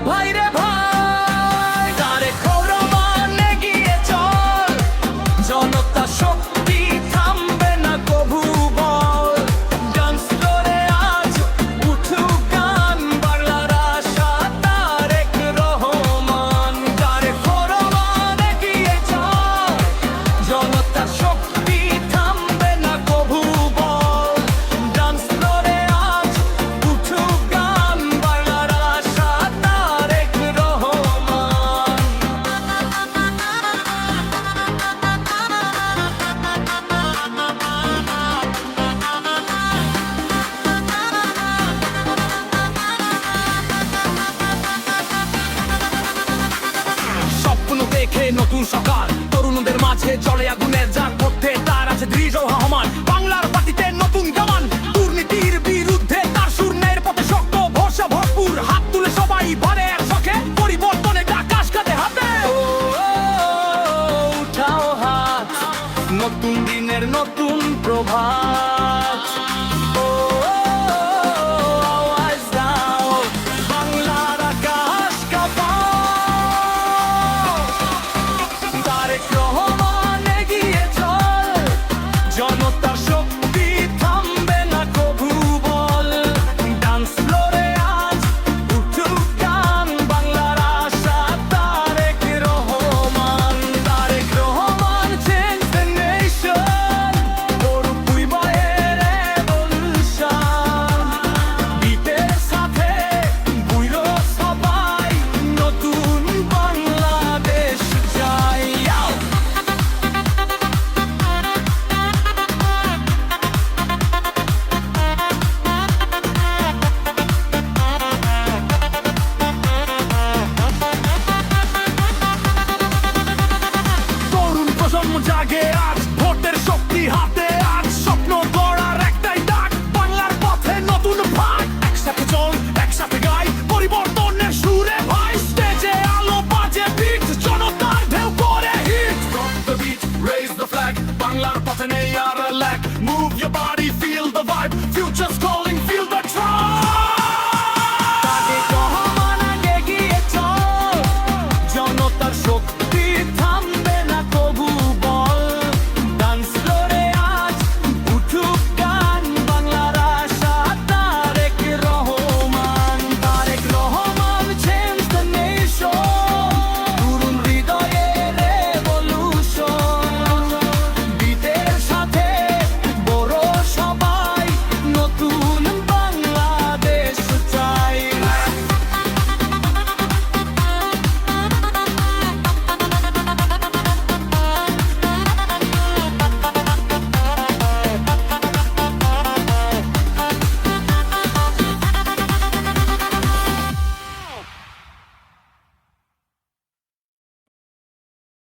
ভাইরে মাঝে চলে আগুনের যার মধ্যে তার আছে দৃঢ় আহ্বান বাংলার পার্টিতে নতুন জামান। দুর্নীতির বিরুদ্ধে তার শূন্যের পথে শক্ত, ভরসা ভরপুর। হাত তুলে সবাই ভরে এক শখে। পরিবর্তনের আকাশ কাঁধে হাতে। উঠাও হাত। নতুন দিনের নতুন প্রভাত। Jagger.